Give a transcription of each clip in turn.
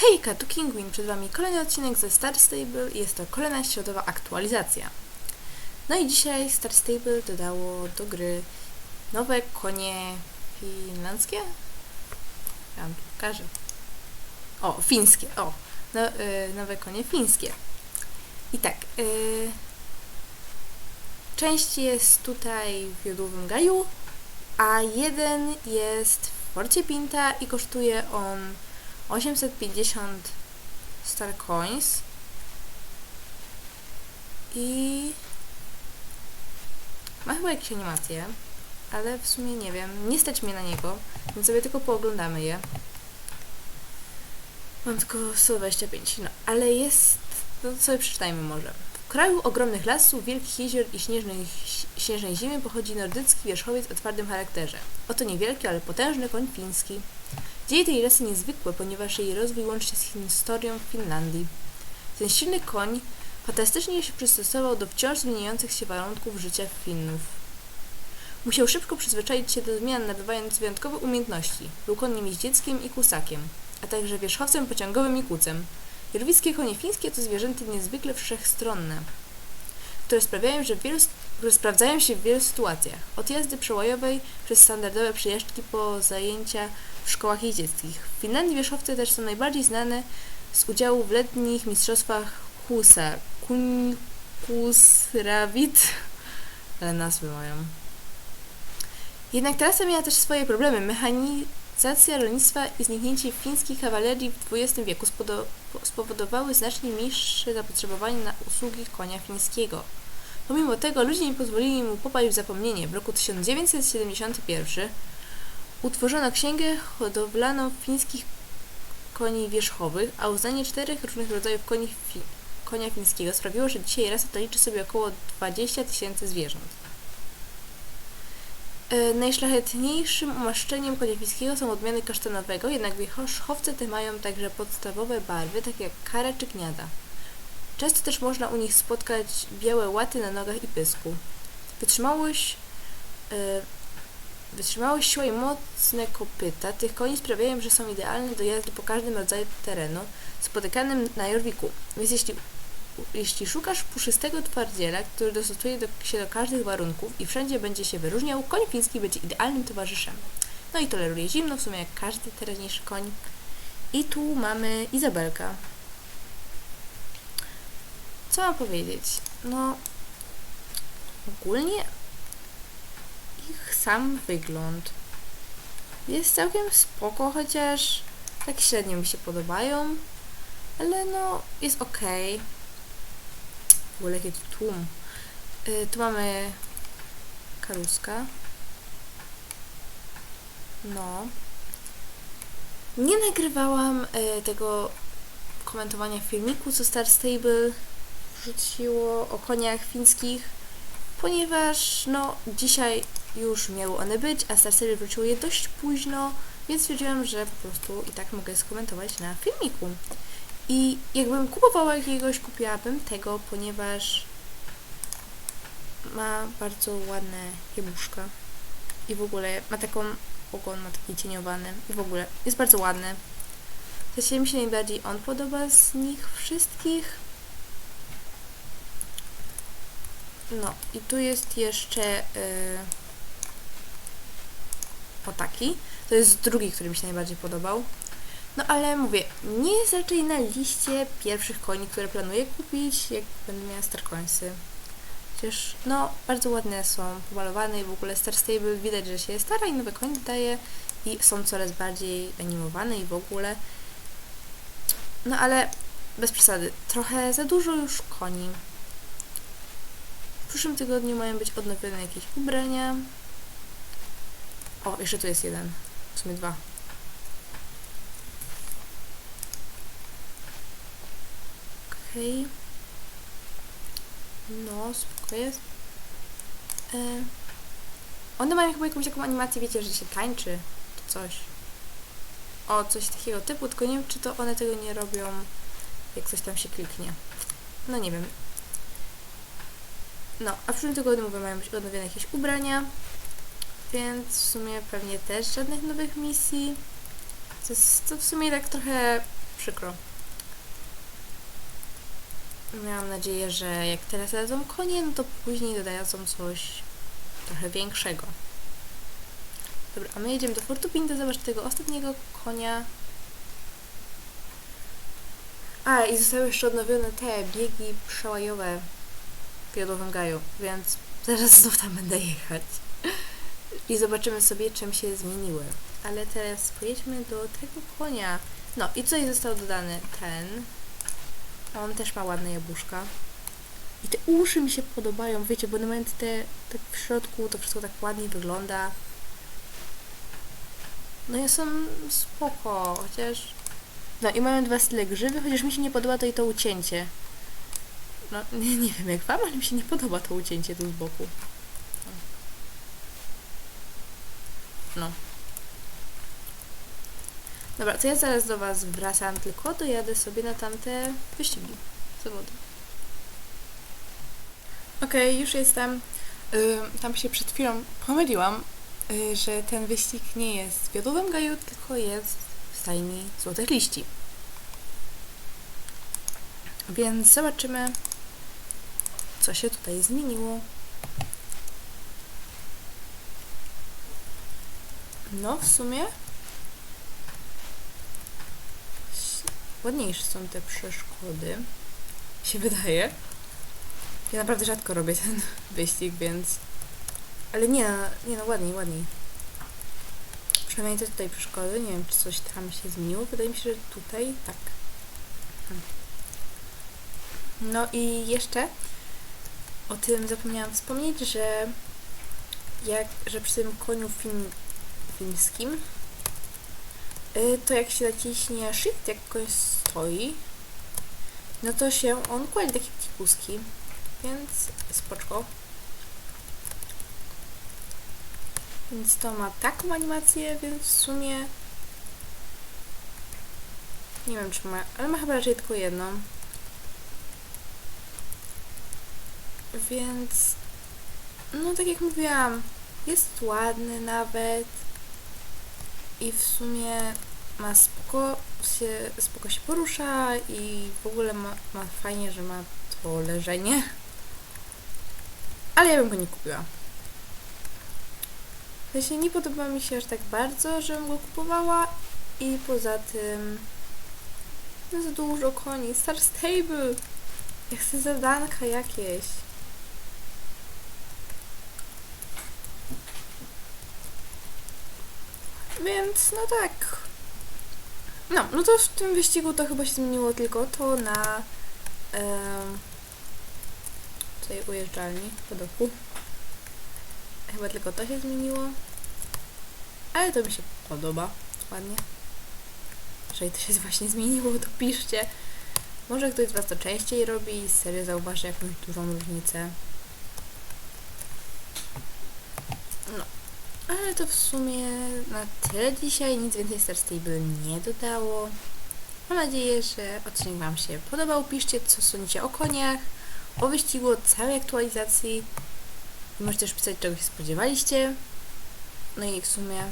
Hejka, tu Kingwin, przed Wami kolejny odcinek ze Star Stable jest to kolejna środowa aktualizacja. No i dzisiaj Star Stable dodało do gry nowe konie finlandzkie? Ja wam pokażę. O, fińskie, o, no, y, nowe konie fińskie. I tak, y, część jest tutaj w Jodłowym Gaju, a jeden jest w Forcie Pinta i kosztuje on 850 Star Coins i ma chyba jakieś animacje, ale w sumie nie wiem, nie stać mnie na niego, więc sobie tylko pooglądamy je. Mam tylko 125, no ale jest, no to sobie przeczytajmy może. W kraju ogromnych lasów, wielkich jezior i śnieżnej, zimy pochodzi nordycki wierzchowiec o twardym charakterze. Oto niewielki, ale potężny koń fiński. Dzieje tej rasy niezwykłe, ponieważ jej rozwój łączy się z historią Finlandii. Ten silny koń fantastycznie się przystosował do wciąż zmieniających się warunków życia Finnów. Musiał szybko przyzwyczaić się do zmian, nabywając wyjątkowe umiejętności. Był konnym jeździeckiem i kusakiem, a także wierzchowcem pociągowym i kucem. Jurwiskie konie fińskie to zwierzęta niezwykle wszechstronne, które sprawiają, że wielu, które sprawdzają się w wielu sytuacjach. Od jazdy przełajowej przez standardowe przejażdżki po zajęcia w szkołach jeździeckich. W Finlandii wierzchowce też są najbardziej znane z udziału w letnich mistrzostwach Husa, Kunkusravit, ale nazwy mają. Jednak trasa miała też swoje problemy. Mechanizacja rolnictwa i zniknięcie fińskiej kawalerii w XX wieku spowodowały znacznie mniejsze zapotrzebowanie na usługi konia fińskiego. Pomimo tego ludzie nie pozwolili mu popaść w zapomnienie. W roku 1971 utworzono księgę hodowlaną fińskich koni wierzchowych, a uznanie czterech różnych rodzajów koni fi- konia fińskiego sprawiło, że dzisiaj rasa ta liczy sobie około 20 tysięcy zwierząt. E, najszlachetniejszym umaszczeniem konia fińskiego są odmiany kasztanowego, jednak wierzchowce te mają także podstawowe barwy, takie jak kara czy gniada. Często też można u nich spotkać białe łaty na nogach i pysku. Wytrzymałość, e, wytrzymałość siła i mocne kopyta tych koni sprawiają, że są idealne do jazdy po każdym rodzaju terenu spotykanym na Jorwiku. Więc jeśli, jeśli szukasz puszystego twardziela, który dostosuje do, się do każdych warunków i wszędzie będzie się wyróżniał, koń fiński będzie idealnym towarzyszem. No i toleruje zimno, w sumie jak każdy teraźniejszy koń. I tu mamy Izabelka. Co mam powiedzieć? No, ogólnie ich sam wygląd jest całkiem spoko, chociaż tak średnio mi się podobają, ale no, jest ok. W ogóle jaki tłum. Y, tu mamy karuska. No. Nie nagrywałam y, tego komentowania filmiku, co Star Stable wrzuciło o koniach fińskich, ponieważ no dzisiaj już miały one być, a Star Stable wróciło je dość późno, więc stwierdziłam, że po prostu i tak mogę skomentować na filmiku. I jakbym kupowała jakiegoś, kupiłabym tego, ponieważ ma bardzo ładne jabłuszka i w ogóle ma taką ogon, ma taki cieniowany i w ogóle jest bardzo ładny. W sensie mi się najbardziej on podoba z nich wszystkich. No i tu jest jeszcze yy, o taki. To jest drugi, który mi się najbardziej podobał. No ale mówię, nie jest raczej na liście pierwszych koni, które planuję kupić, jak będę miała Star Coinsy. Chociaż, no, bardzo ładne są, pomalowane i w ogóle Star Stable widać, że się stara i nowe konie daje i są coraz bardziej animowane i w ogóle. No ale bez przesady, trochę za dużo już koni. W przyszłym tygodniu mają być odnowione jakieś ubrania. O, jeszcze tu jest jeden. W sumie dwa. Okej. No, spoko jest. E, one mają chyba jakąś taką animację, wiecie, że się tańczy, czy coś. O, coś takiego typu, tylko nie wiem, czy to one tego nie robią, jak coś tam się kliknie. No nie wiem. No, a w przyszłym tygodniu mówię, mają być odnowione jakieś ubrania, więc w sumie pewnie też żadnych nowych misji. To, jest, to w sumie tak trochę przykro. Miałam nadzieję, że jak teraz dadzą konie, no to później dodadzą coś trochę większego. Dobra, a my jedziemy do Fortu Pinto zobaczyć tego ostatniego konia. A, i zostały jeszcze odnowione te biegi przełajowe w Jodłowym Gaju, więc zaraz znów tam będę jechać. I zobaczymy sobie, czym się zmieniły. Ale teraz pojedźmy do tego konia. No i tutaj został dodany ten. On też ma ładne jabłuszka. I te uszy mi się podobają, wiecie, bo na moment te, tak w środku to wszystko tak ładnie wygląda. No i są spoko, chociaż... No i mają dwa style grzywy, chociaż mi się nie podoba to i to ucięcie. No, nie, nie wiem jak wam, ale mi się nie podoba to ucięcie tu z boku. No. Dobra, to ja zaraz do was wracam, tylko dojadę sobie na tamte wyścigi, zawody. Okej, już jestem. Tam się przed chwilą pomyliłam, y, że ten wyścig nie jest w Jodłowym Gaju, tylko jest w stajni Złotych Liści. Więc zobaczymy, co się tutaj zmieniło. No, w sumie ładniejsze są te przeszkody, się wydaje. Ja naprawdę rzadko robię ten wyścig, więc... Ale nie, no, nie no, ładniej, ładniej. Przynajmniej te tutaj przeszkody, nie wiem, czy coś tam się zmieniło. Wydaje mi się, że tutaj tak. Hmm. No i jeszcze o tym zapomniałam wspomnieć, że jak, że przy tym koniu film, filmskim y, to jak się naciśnie shift, jak koń stoi, no to się on kładzie takie pikuski, więc spoczko. Więc to ma taką animację, więc w sumie nie wiem czy ma, ale ma chyba raczej tylko jedną. Więc no tak jak mówiłam, jest ładny nawet i w sumie ma spoko się, spoko się porusza i w ogóle ma, ma fajnie, że ma to leżenie. Ale ja bym go nie kupiła. W sensie nie podoba mi się aż tak bardzo, żebym go kupowała i poza tym jest dużo koni. Star Stable! Ja chcę zadanka jakieś. Więc no tak. No, no to w tym wyścigu to chyba się zmieniło tylko to na em, tej ujeżdżalni po doku. Chyba tylko to się zmieniło. Ale to mi się podoba. Ładnie. Jeżeli to się właśnie zmieniło, to piszcie. Może ktoś z Was to częściej robi i serio zauważy jakąś dużą różnicę. No. Ale to w sumie na tyle dzisiaj. Nic więcej Star Stable nie dodało. Mam nadzieję, że odcinek Wam się podobał. Piszcie, co sądzicie o koniach, o wyścigu, o całej aktualizacji. Możecie też pisać, czego się spodziewaliście. No i w sumie,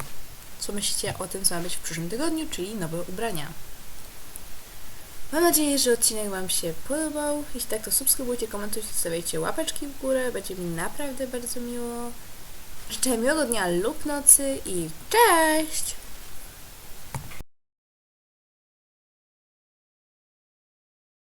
co myślicie o tym, co ma być w przyszłym tygodniu, czyli nowe ubrania. Mam nadzieję, że odcinek Wam się podobał. Jeśli tak, to subskrybujcie, komentujcie, stawiajcie łapeczki w górę. Będzie mi naprawdę bardzo miło. Życzę miłego dnia lub nocy i cześć!